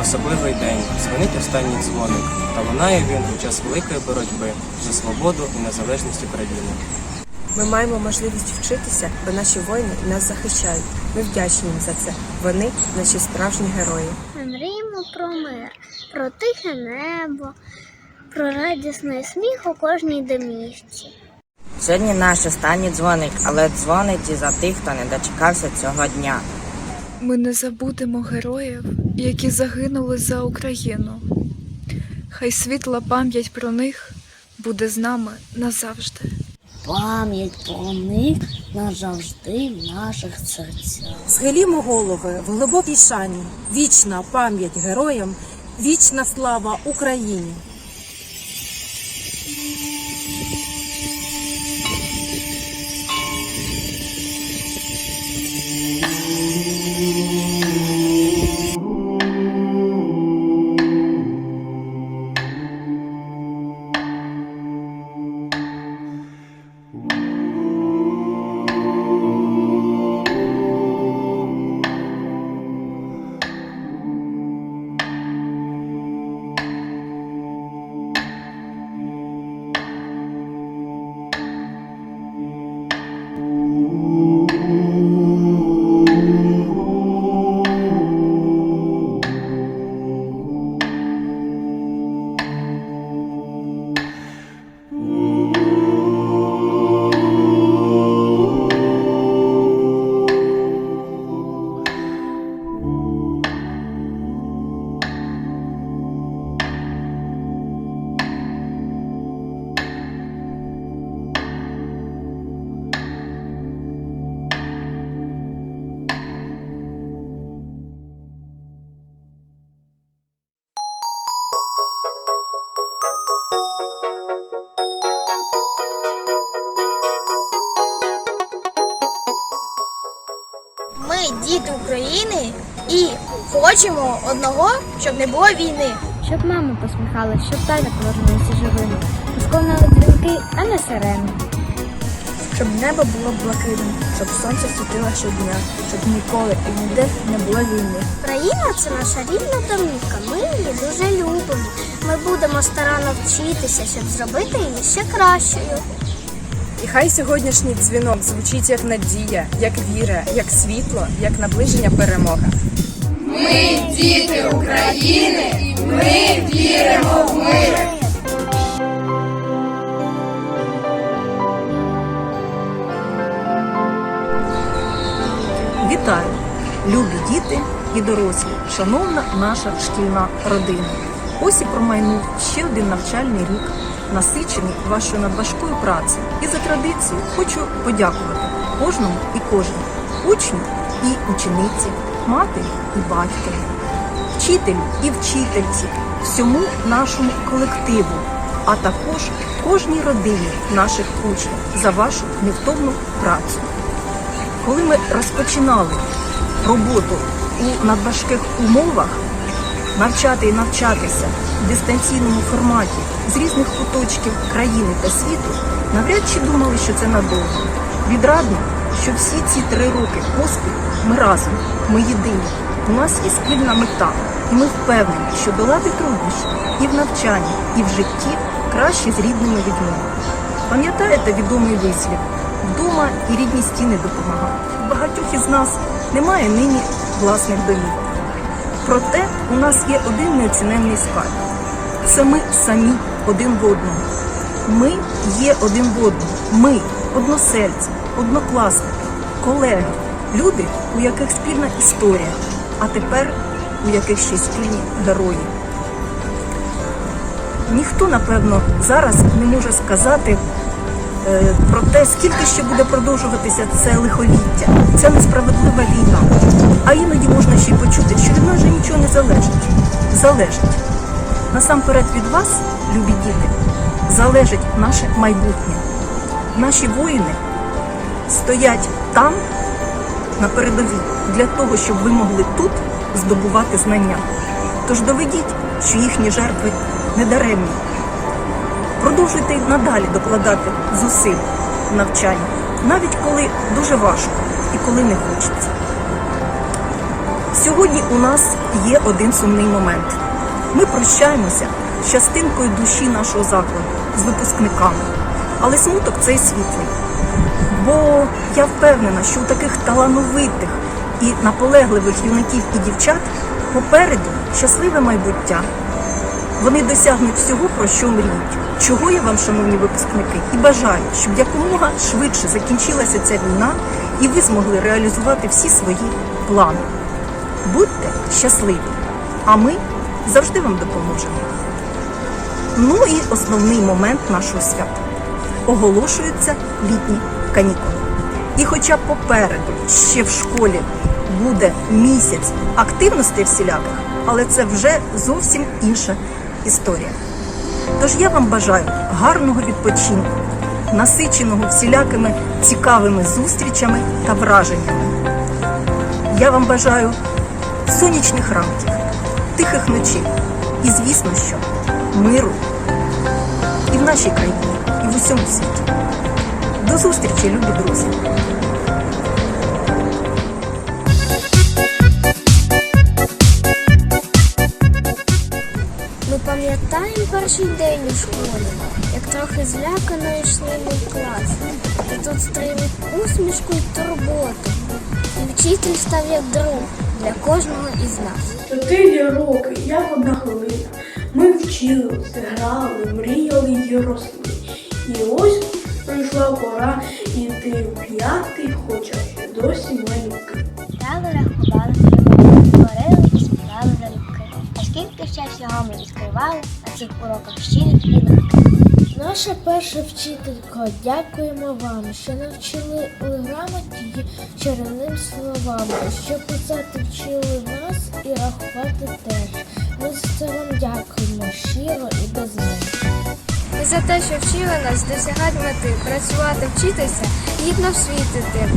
Особливий день, дзвонить останній дзвоник, та лунає він у час великої боротьби за свободу і незалежність України. Ми маємо можливість вчитися, бо наші воїни нас захищають. Ми вдячні їм за це. Вони наші справжні герої. Ми мріємо про мир, про тихе небо, про радісний сміх у кожній домівці. Сьогодні наш останній дзвоник, але дзвонить і за тих, хто не дочекався цього дня. Ми не забудемо героїв, які загинули за Україну. Хай світла пам'ять про них буде з нами назавжди. Пам'ять про них назавжди в наших серцях. Схилімо голови в глибокій шані. Вічна пам'ять героям, вічна слава Україні. Діти України і хочемо одного, щоб не було війни. Щоб мама посміхалась, щоб тата повернулися живими. Розконали дзвінки, а не сирени. Щоб небо було блакитним, щоб сонце світило щодня, щоб ніколи і ніде не було війни. Україна це наша рідна домівка. Ми її дуже любимо. Ми будемо старанно вчитися, щоб зробити її ще кращою. І хай сьогоднішній дзвінок звучить як надія, як віра, як світло, як наближення перемоги. Вітаю, любі діти і дорослі, шановна наша шкільна родина. Ось і промайнув ще один навчальний рік, насичений вашою надважкою працею. І за традицією хочу подякувати кожному і кожній учню і учениці, матері і батькові, вчителю і вчительці, всьому нашому колективу, а також кожній родині наших учнів за вашу невтомну працю. Коли ми розпочинали роботу у надважких умовах, навчати і навчатися в дистанційному форматі з різних куточків країни та світу, навряд чи думали, що це надовго. Відрадно, що всі ці три роки поспіль ми разом, ми єдині. У нас є спільна мета, і ми впевнені, що долати труднощі і в навчанні, і в житті краще з рідними людьми. Пам'ятаєте відомий вислів? Вдома і рідні стіни допомагають. Багатьох із нас немає нині власних домів. Проте у нас є один неоціненний скарб. Це ми самі один в одному. Ми є один в одному. Ми односельці, однокласники, колеги, люди, у яких спільна історія, а тепер у яких ще спільні герої. Ніхто, напевно, зараз не може сказати про те, скільки ще буде продовжуватися це лихоліття, ця несправедлива війна. А іноді можна ще й почути, що від нас же нічого не залежить. Залежить. Насамперед від вас, любі діти, залежить наше майбутнє. Наші воїни стоять там, на передовій, для того, щоб ви могли тут здобувати знання. Тож доведіть, що їхні жертви не даремні. Продовжуйте надалі докладати зусиль в навчанні, навіть коли дуже важко і коли не хочеться. Сьогодні у нас є один сумний момент. Ми прощаємося з частинкою душі нашого закладу, з випускниками. Але смуток цей світлий. Бо я впевнена, що у таких талановитих і наполегливих юнаків і дівчат попереду щасливе майбуття. Вони досягнуть всього, про що мріють. Чого я вам, шановні випускники, і бажаю, щоб якомога швидше закінчилася ця війна, і ви змогли реалізувати всі свої плани. Будьте щасливі, а ми завжди вам допоможемо. Ну і основний момент нашого свята оголошуються літні канікули. І хоча попереду ще в школі буде місяць активностей всіляких, але це вже зовсім інша історія. Тож я вам бажаю гарного відпочинку, насиченого всілякими цікавими зустрічами та враженнями. Я вам бажаю сонячних ранків, тихих ночей і, звісно, що миру і в нашій країні, і в усьому світі. До зустрічі, любі друзі! Перший день у школі, як трохи злякано йшли ми в клас. І тут стріли усмішку й турботу. І вчитель став як друг для кожного із нас. Чотири роки, як одна хвилина. Ми вчилися, грали, мріяли й росли. І ось прийшла пора йти в п'ятий, хоча ще досі малюки. Читали, рахували, Скільки ще всього ми відкривали на цих уроках щирих і легких. Наша перша вчителька, дякуємо вам, що навчили у грамоті чарівним словам, що писати вчили нас і рахувати теж. Ми за це вам дякуємо щиро і без. І за те, що вчили нас досягати мети, працювати, вчитися, гідно всвітити,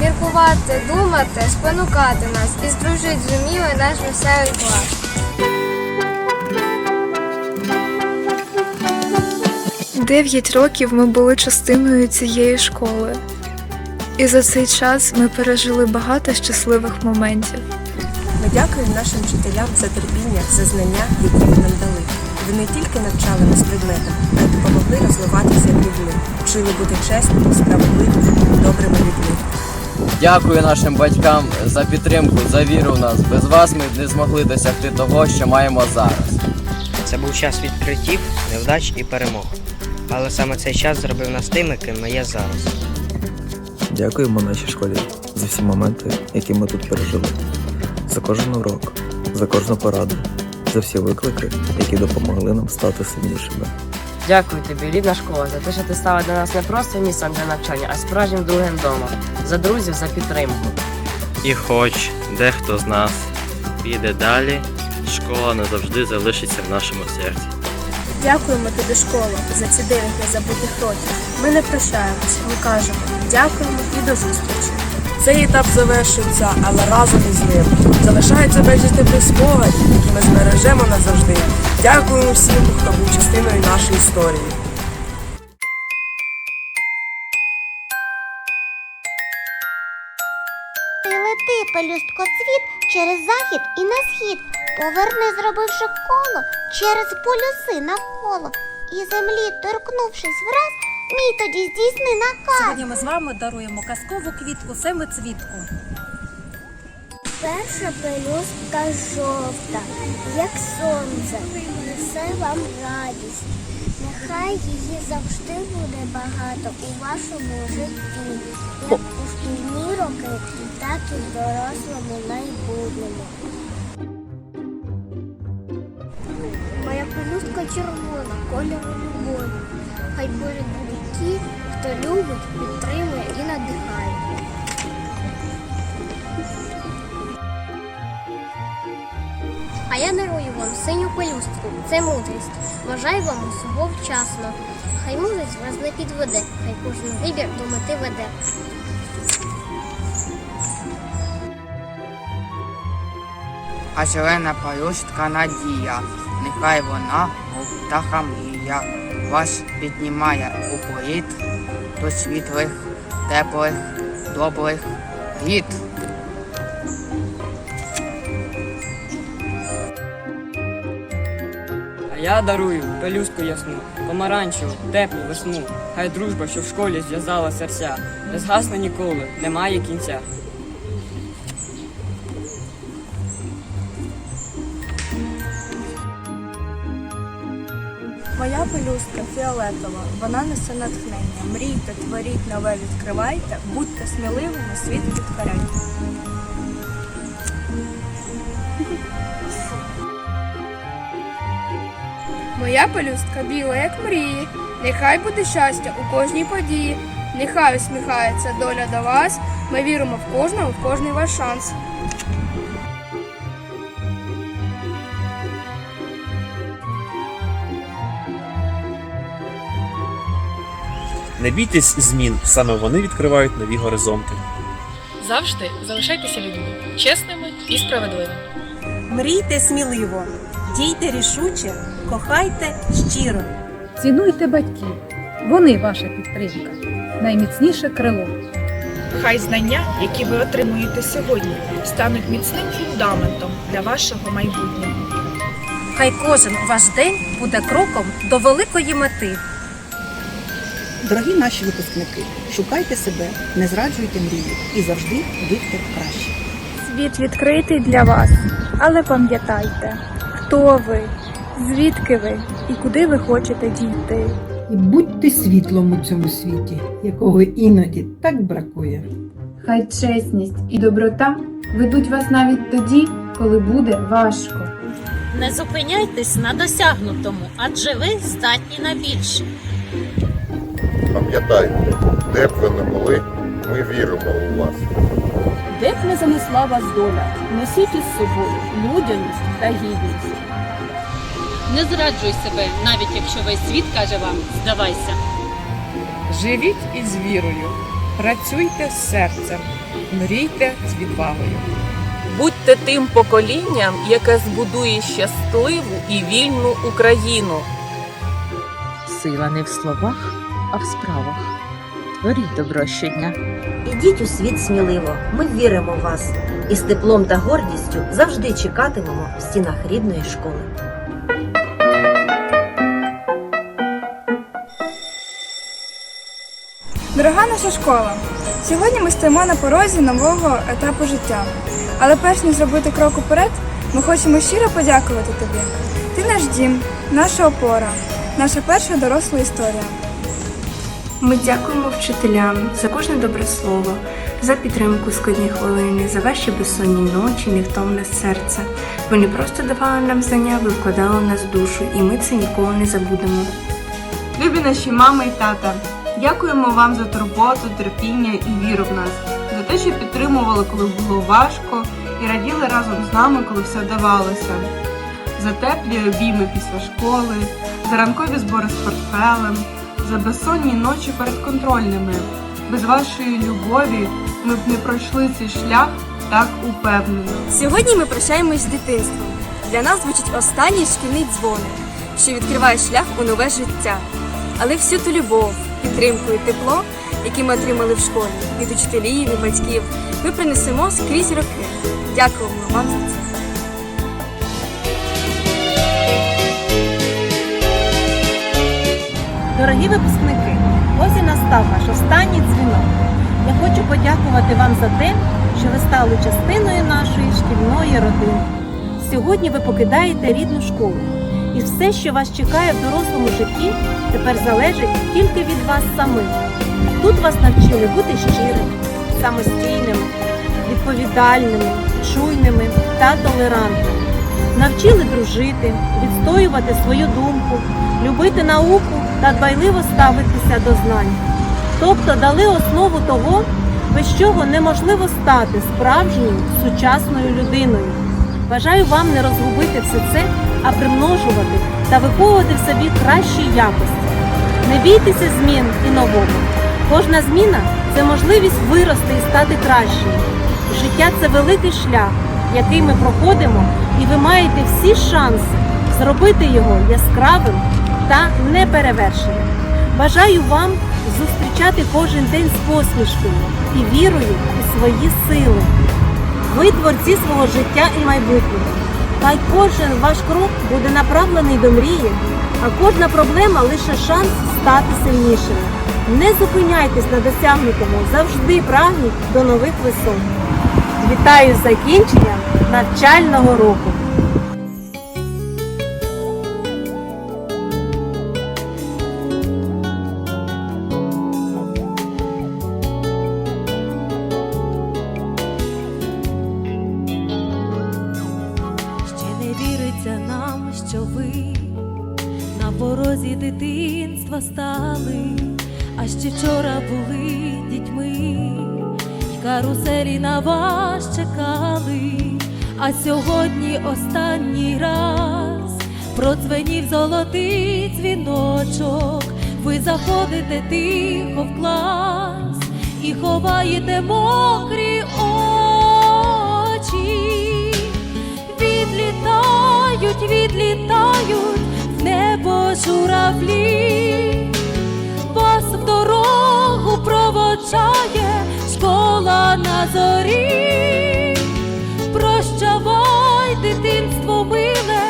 міркувати, думати, спонукати нас і здружить зуміли наш веселий клас. Дев'ять років ми були частиною цієї школи, і за цей час ми пережили багато щасливих моментів. Ми дякуємо нашим вчителям за терпіння, за знання, які ви нам дали. Ви не тільки навчали нас предметам, а й допомогли розвиватися людьми, вчили бути чесними, справедливими, добрими людьми. Дякую нашим батькам за підтримку, за віру в нас. Без вас ми не змогли досягти того, що маємо зараз. Це був час відкриттів, невдач і перемог. Але саме цей час зробив нас тими, ким ми є зараз. Дякуємо нашій школі за всі моменти, які ми тут пережили, за кожен урок, за кожну пораду, за всі виклики, які допомогли нам стати сильнішими. Дякую тобі, рідна школа, за те, що ти стала для нас не просто місцем для навчання, а справжнім другим домом. За друзів, за підтримку. І хоч дехто з нас піде далі, школа назавжди залишиться в нашому серці. Дякуємо тобі, школа, за ці дев'ять незабутих років. Ми не прощаємось, ми кажемо дякуємо і до зустрічі. Цей етап завершився, але разом із ним залишається безліч теплих спогадів, які ми збережемо назавжди. Дякуємо всім, хто був частиною нашої історії. Ти лети, пелюсткоцвіт, через захід і на схід. Поверни, зробивши коло через полюси навколо. І землі, торкнувшись враз, мій тоді здійсни наказ. Сьогодні ми з вами даруємо казкову квітку семицвітку. Перша пелюстка жовта, як сонце, несе вам радість. Нехай її завжди буде багато у вашому житті, як у шкільні роки, так і в дорослому майбутньому. Моя пелюстка червона, кольору любові. Хай будуть ті, хто любить, підтримує і надихає. А я дарую вам синю пелюстку. Це мудрість. Бажаю вам усього вчасно. Хай мудрість вас не підведе, хай кожен вибір до мети веде. А зелена пелюстка надія, нехай вона птахам і як вас піднімає у політ до світлих, теплих, добрих літ. А я дарую пелюску ясну, помаранчеву, теплу весну. Хай дружба, що в школі зв'язала серця, не згасне ніколи, немає кінця. Моя пелюстка фіолетова, вона несе натхнення. Мрійте, творіть, нове відкривайте, будьте сміливими, світ підкоряйте. Моя пелюстка біла, як мрії. Нехай буде щастя у кожній події. Нехай усміхається доля до вас. Ми віримо в кожного, в кожний ваш шанс. Не бійтесь змін, саме вони відкривають нові горизонти. Завжди залишайтеся людьми, чесними і справедливими. Мрійте сміливо, дійте рішуче, кохайте щиро. Цінуйте батьків, вони ваша підтримка, найміцніше крило. Хай знання, які ви отримуєте сьогодні, стануть міцним фундаментом для вашого майбутнього. Хай кожен ваш день буде кроком до великої мети. Дорогі наші випускники, шукайте себе, не зраджуйте мрії і завжди будьте краще. Світ відкритий для вас, але пам'ятайте, хто ви, звідки ви і куди ви хочете дійти. І будьте світлом у цьому світі, якого іноді так бракує. Хай чесність і доброта ведуть вас навіть тоді, коли буде важко. Не зупиняйтесь на досягнутому, адже ви здатні на більше. Пам'ятайте, де б ви не були, ми віримо у вас. Де б не занесла вас доля, несіть із собою людяність та гідність. Не зраджуй себе, навіть якщо весь світ каже вам здавайся. Живіть із вірою, працюйте з серцем, мрійте з відвагою. Будьте тим поколінням, яке збудує щасливу і вільну Україну. Сила не в словах, а в справах. Творіть добро щодня. Ідіть у світ сміливо, ми віримо в вас і з теплом та гордістю завжди чекатимемо в стінах рідної школи. Дорога наша школа, сьогодні ми стоїмо на порозі нового етапу життя. Але перш ніж зробити крок уперед, ми хочемо щиро подякувати тобі. Ти наш дім, наша опора, наша перша доросла історія. Ми дякуємо вчителям за кожне добре слово, за підтримку складні хвилини, за ваші безсонні ночі, невтомне серце. Ви не просто давали нам знання, ви вкладали в нас душу, і ми це ніколи не забудемо. Любі наші мами і тата, дякуємо вам за турботу, терпіння і віру в нас, за те, що підтримували, коли було важко, і раділи разом з нами, коли все вдавалося. За теплі обійми після школи, за ранкові збори з портфелем, за безсонні ночі перед контрольними. Без вашої любові ми б не пройшли цей шлях так упевнено. Сьогодні ми прощаємось з дитинством. Для нас звучить останній шкільний дзвоник, що відкриває шлях у нове життя. Але всю ту любов, підтримку і тепло, які ми отримали в школі від учителів і батьків, ми принесемо скрізь роки. Дякуємо вам за це. Дорогі випускники, ось і настав ваш останній дзвінок. Я хочу подякувати вам за те, що ви стали частиною нашої шкільної родини. Сьогодні ви покидаєте рідну школу, і все, що вас чекає в дорослому житті, тепер залежить тільки від вас самих. Тут вас навчили бути щирими, самостійними, відповідальними, чуйними та толерантними. Навчили дружити, відстоювати свою думку, любити науку та дбайливо ставитися до знань. Тобто дали основу того, без чого неможливо стати справжньою сучасною людиною. Бажаю вам не розгубити все це, а примножувати та виховувати в собі кращі якості. Не бійтеся змін і нового. Кожна зміна це можливість вирости і стати кращим. Життя це великий шлях, який ми проходимо, і ви маєте всі шанси зробити його яскравим та неперевершеним. Бажаю вам зустрічати кожен день з посмішкою і вірою у свої сили. Ви творці свого життя і майбутнього. Хай кожен ваш крок буде направлений до мрії, а кожна проблема лише шанс стати сильнішими. Не зупиняйтесь на досягнутому, завжди прагніть до нових висот. Вітаю з закінченням навчального року! Ще не віриться нам, що ви на порозі дитинства стали, а ще вчора були дітьми, каруселі на вас чекали, а сьогодні останній раз продзвенів золотий дзвіночок, ви заходите тихо в клас і ховаєте мокрі очі. Відлітають, відлітають в небо журавлі, вас в дорогу проводжає школа на зорі. Прощавай, дитинство миле,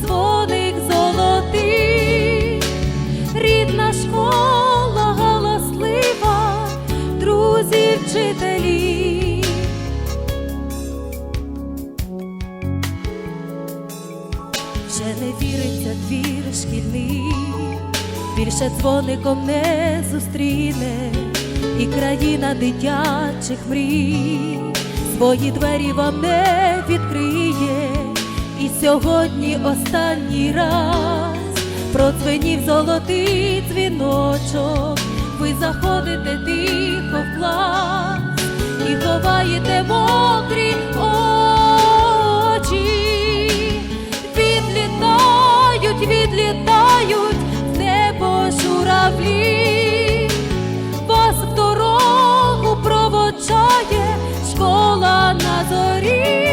дзвоник золотий, рідна школа галаслива, друзі, вчителі. Вже не віриться двір шкільний, більше дзвоником не зустріне, і країна дитячих мрій, свої двері вам не відкриє, і сьогодні останній раз продзвенів золотий дзвіночок, ви заходите тихо в клас і ховаєте мокрі очі. Відлітають, відлітають в небо журавлі, проводжає школа на зорі.